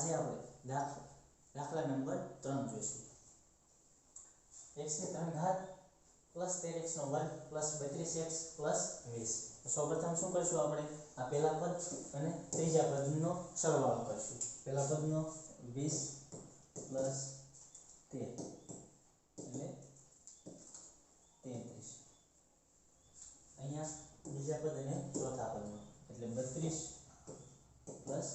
આજે આપણે દાખલા નંબર ત્રણ જોઈશું x ની ત્રણ ઘાત પ્લસ તેર એક્સ નો વર્ગ પ્લસ બત્રીસ એક્સ પ્લસ વીસ. સૌપ્રથમ શું કરશું આપણે આ પહેલા પદ અને ત્રીજા પદનો સરવાળો કરશું પહેલા પદનો વીસ પ્લસ તેર એટલે તેત્રીસ અહીંયા બીજા પદ અને ચોથા પદનો એટલે બત્રીસ પ્લસ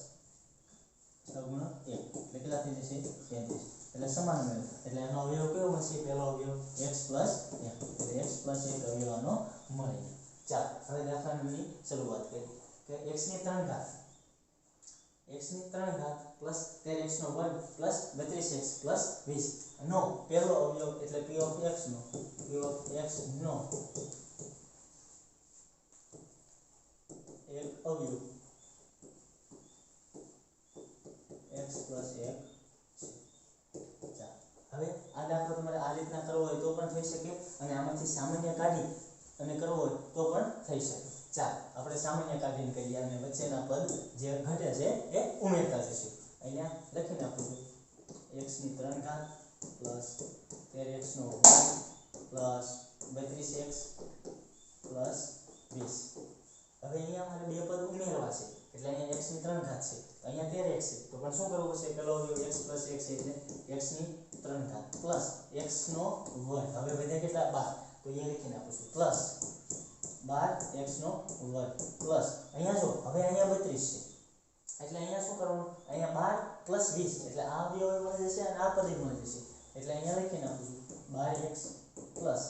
જશે તેત્રીસ એટલે સમાન મેળ એટલે એનો અવયવ કયો મળશે પહેલો અવયવ x પ્લસ એક એટલે x પ્લસ એક અવયવ આનો મળે ચાલો હવે દાખલા નંબરની શરૂઆત કરીએ કે x ની ત્રણ ઘાત x ની ત્રણ ઘાત પ્લસ તેર x નો વર્ગ પ્લસ બત્રીસ એક્સ પ્લસ વીસ નો પહેલો અવયવ એટલે પી ઓફ x નો p ઓફ x નો એક અવયવ x પ્લસ એક છે ચાલો હવે આ દાખલો તમારે આ રીતના કરવો હોય તો પણ થઈ શકે અને આમાંથી સામાન્ય કાઢી અને કરવો હોય તો પણ થઈ શકે. ચાલ, આપણે સામાન્ય કાઢીને કરીએ અને વચ્ચેના પદ જે ઘટે છે એ ઉમેરતા જશું અહીંયા લખી નાખું x ની ત્રણ ઘાત પ્લસ તેર એક્સ નો વર્ગ પ્લસ બત્રીસ એક્સ પ્લસ વીસ. હવે અહીંયા મારે બે પદ ઉમેરવા છે. એટલે અહીંયા x ની 3 ઘાત છે. અહીંયા તેર x છે. તો પણ શું કરવું પડશે? પેલો x x એટલે x ની ત્રણ ઘાત પ્લસ x નો વર્ગ. હવે વધ્યા કેટલા? બાર. તો અહીંયા લખી નાખું છું. પ્લસ બાર x નો વર્ગ. પ્લસ અહીંયા જો, હવે અહીંયા બત્રીસ છે. એટલે અહીંયા શું કરવાનું? અહીંયા બાર પ્લસ વીસ. એટલે આ અવયવ મળી જશે અને આ પદ મળી જશે. એટલે અહીંયા લખી નાખું છું. બાર એક્સ પ્લસ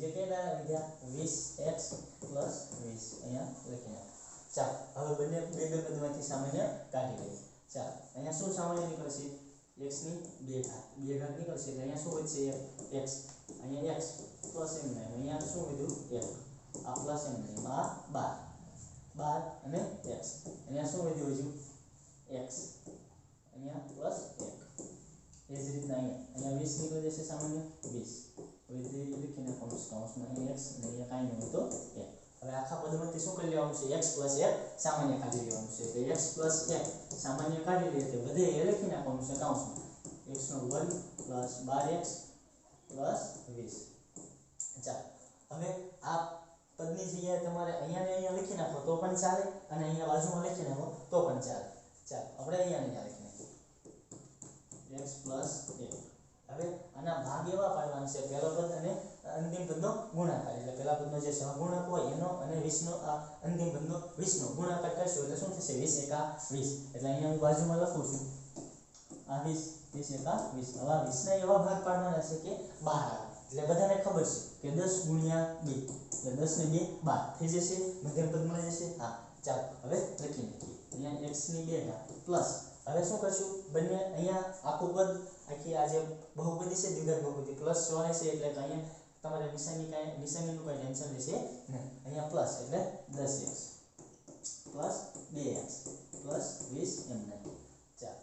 જે કેટલા વિદ્યા? વીસ એક્સ પ્લસ વીસ. અહીંયા લખી નાખું. ચાલો, હવે બંને બે બે પદમાંથી સામાન્ય કાઢી લઈએ. ચાલો, અહીંયા શું સામાન્ય નીકળશે? X ની બે ઘાત બે ઘાત નીકળશે એટલે અહીંયા શું વધશે x. અહીંયા x પ્લસ એમ નહીં અહીંયા શું વધ્યું એક આ પ્લસ એમ નહીં આ બાર બાર અને x. અહીંયા શું વધ્યું હજુ x. અહીંયા પ્લસ એક એ જ રીતના અહીંયા અહીંયા વીસ નીકળી જશે સામાન્ય વીસ હવે તે લખી નાખવાનું કૌંસમાં અહીંયા x. અને અહીંયા કાંઈ નહીં હોય તો એક હવે આખા પદમાંથી શું કરી લેવાનું છે? x એક સામાન્ય કાઢી લેવાનું છે. એટલે x એક સામાન્ય કાઢી લઈએ એટલે બધે એ લખી નાખવાનું છે કૌંસમાં x નો વર્ગ પ્લસ બાર એક્સ પ્લસ વીસ. ચાલો હવે આ પદની જગ્યાએ તમારે અહીંયા ને અહીંયા લખી નાખો તો પણ ચાલે અને અહીંયા બાજુમાં લખી નાખો તો પણ ચાલે. ચાલો આપણે અહીંયા ને અહીંયા લખી નાખીએ. x પ્લસ એક હવે આના ભાગ એવા પાડવાના છે. પહેલો પદ અને અંતિમ પદનો ગુણાકાર. એટલે પહેલા પદનો જે સહગુણક હોય એનો અને વીસનો આ અંતિમ પદનો વીસનો ગુણાકાર કરશું. એટલે શું થશે? વીસ એકા વીસ. એટલે અહીંયા હું બાજુમાં લખું છું. આ વીસ વીસ એકા 20 હવે આ વીસના એવા ભાગ પાડવાના છે કે બાર આવે. એટલે બધાને ખબર છે કે દસ ગુણ્યા બે. એટલે દસ ને બે બાર. થઈ જશે. મધ્યમ પદ મળી જશે. હા, ચાલો. હવે લખી નાખીએ. અહીંયા x ની બે ઘાત. પ્લસ હવે શું કરશું? બંને અહીંયા આખું પદ આખી આ જે બહુપદી છે દ્વિઘાત બહુપદી પ્લસ હોય છે એટલે અહીંયા તમારે નિશાની કાંઈ, નિશાનીનું કાંઈ ટેન્શન રહેશે નહીં. અહીંયા પ્લસ એટલે દસ એક્સ પ્લસ બે એક્સ પ્લસ વીસ એમ નહીં. ચાલો.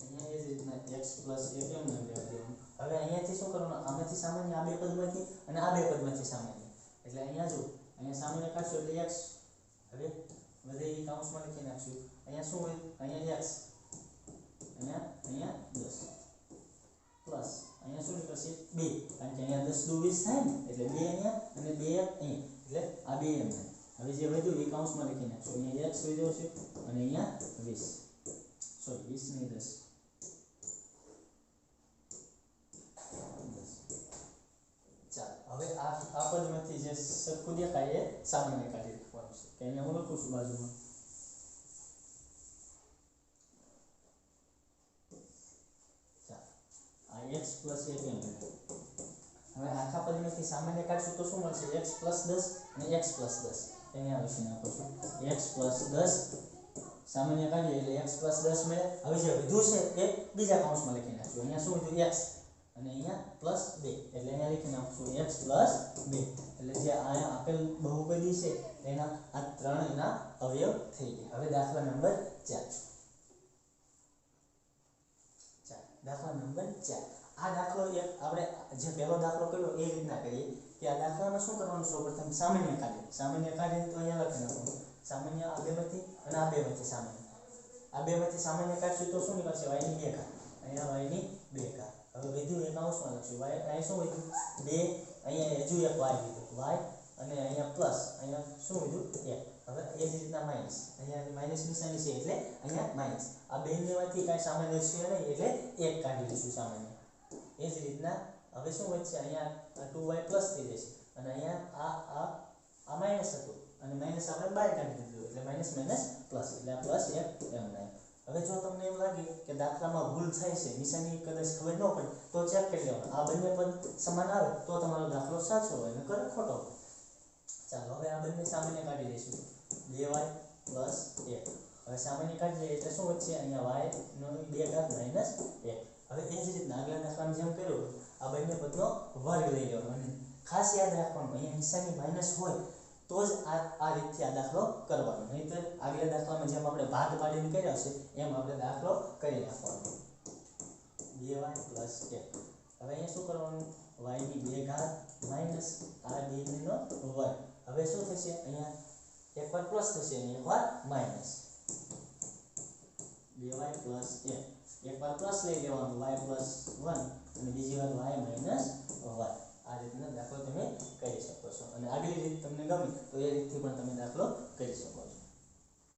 અહીંયા એ જ રીતના એક્સ પ્લસ એક એમ નહીં લેવા દેવાનું. હવે અહીંયાથી શું કરવાનું? આમાંથી સામાન્ય આ બે પદમાંથી અને આ બે પદમાંથી સામાન્ય. એટલે અહીંયા જો અહીંયા સામાન્ય કાઢશો એટલે એક્સ હવે બધે એ કાઉન્સમાં લખી નાખશું. અહીંયા શું હોય? અહીંયા એક્સ અહીંયા અહીંયા વીસ નહીં દસ હવે આ આ પદમાંથી જે સરખું દેખાય એ સામાન્ય કાઢી નાખવાનું છે હું લખું બાજુમાં આ x પ્લસ હવે આખા પદમાંથી સામાન્ય કાઢશું તો શું મળશે? X પ્લસ દસ અને x પ્લસ દસ. અહીંયા વિશે નાખો છું. X પ્લસ દસ. સામાન્ય કાઢીએ એટલે x પ્લસ દસ મળે. હવે જે વધુ છે એ બીજા કૌંસમાં લખી નાખશું અહીંયા શું વધ્યું? X. અને અહીંયા પ્લસ બે. એટલે અહીંયા લખી નાખશું એક્સ પ્લસ બે. એટલે જે આ આપેલ બહુપદી છે, એના આ ત્રણ એના અવયવ થઈ ગયા. હવે દાખલા નંબર ચાર. દાખલા નંબર ચાર. આ દાખલો એક આપણે જે પહેલો દાખલો કર્યો એ રીતના કરીએ કે આ દાખલામાં શું કરવાનું? સૌપ્રથમ સામાન્ય કાઢીએ સામાન્ય કાર્ય તો અહીંયા લખી નાખવાનું. સામાન્ય આ બેમાંથી અને આ બે વચ્ચે સામાન્ય. આ બે વચ્ચે સામાન્ય કાઢશું તો શું નીકળશે? વાયની બે કા અહીંયા વાયની બે કા હવે વધ્યું એક કૌંસમાં લખશું. વાય અહીં શું વધ્યું? બે. અહીંયા હજુ એક વાય લીધું. વાય અને અહીંયા પ્લસ. અહીંયા શું વધ્યું? એક. હવે એ જ રીતના માઇનસ. અહીંયા માઇનસ નિશાની છે એટલે અહીંયા માઇનસ. આ બેમાંથી કાંઈ સામાન્ય છે નહીં એટલે એક કાઢી લઈશું સામાન્ય. એ જ રીતના હવે શું વધશે અહીંયા ટુ વાય પ્લસ થઈ જશે. અને અહીંયા આ આ આ માઇનસ હતું. અને માઇનસ આપણે બહાર કાઢી દીધું એટલે માઇનસ માઇનસ પ્લસ એટલે આ પ્લસ એક એમ નહીં હવે જો તમને એમ લાગે કે દાખલામાં ભૂલ થાય છે, નિશાની કદાચ ખબર ન પડે, તો ચેક કરી લેવાનું. આ બંને પદ સમાન આવે, તો તમારો દાખલો સાચો હોય, નકર ખોટો ચાલો, હવે આ બંને સામાન્ય કાઢી દઈશું. બે વાય પ્લસ એક. હવે સામાન્ય કાઢી લઈએ એટલે શું વધશે અહીંયા વાય નો બે ઘાત માઇનસ એક. હવે એ જ રીતના આગલા દાખલામાં જેમ કર્યું, આ બંને પદનો વર્ગ લઈ લેવાનો. અને ખાસ યાદ રાખવાનું, અહીંયા નિશાની માઇનસ હોય તો જ આ આ રીતથી આ દાખલો કરવાનો. નહીંતર આગલા દાખલામાં જેમ આપણે ભાગ પાડીને કર્યા છે એમ આપણે દાખલો કરી નાખવાનો. બે વાય પ્લસ એક. હવે અહીંયા શું કરવાનું? વાયની બે ઘાત માઇનસ આ બે નો વર્ગ. હવે શું થશે? અહીંયા એકવાર પ્લસ થશે, અને એકવાર માઇનસ. dy પ્લસ f એકવાર પ્લસ લઈ લેવાનું y પ્લસ વન અને બીજી વાર y માઇનસ વન આ રીતનો દાખલો તમે કરી શકો છો. અને આગલી રીત તમને ગમે તો એ રીતથી પણ તમે દાખલો કરી શકો છો.